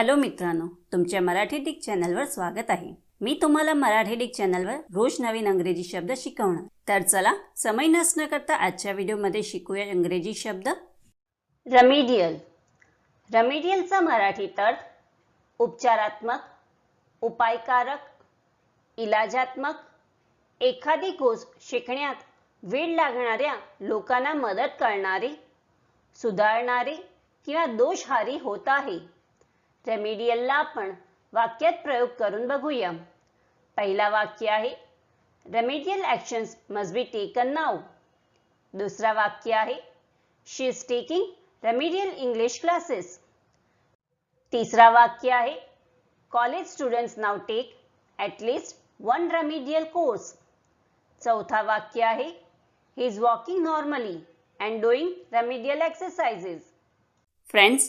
Hello मित्रांनो तुमच्या Marathi Dick चॅनलवर स्वागत आहे. मी तुम्हाला मराठी डिक चॅनलवर रोज नवीन अंग्रेजी शब्द शिकवणार. तर चला समय नसणं करता आजच्या व्हिडिओमध्ये शिकूया इंग्रजी शब्द. रमिडियल रमिडियलचा मराठीत अर्थ उपचारात्मक उपायकारक इलाजात्मक एखादी गोष्ट शिकण्यात वेळ लागणाऱ्या लोकांना मदत करणारी सुधारणारी किंवा दोषहारी होत आहे. रेमिडियलला वाक्यात प्रयोग करून बघूया. पहिला वाक्य आहे remedial actions must be taken नाव दुसरा वाक्य आहे she is taking remedial English classes तिसरा वाक्य आहे college students now take at least one remedial course चौथा वाक्य आहे he is walking normally and doing remedial exercises friends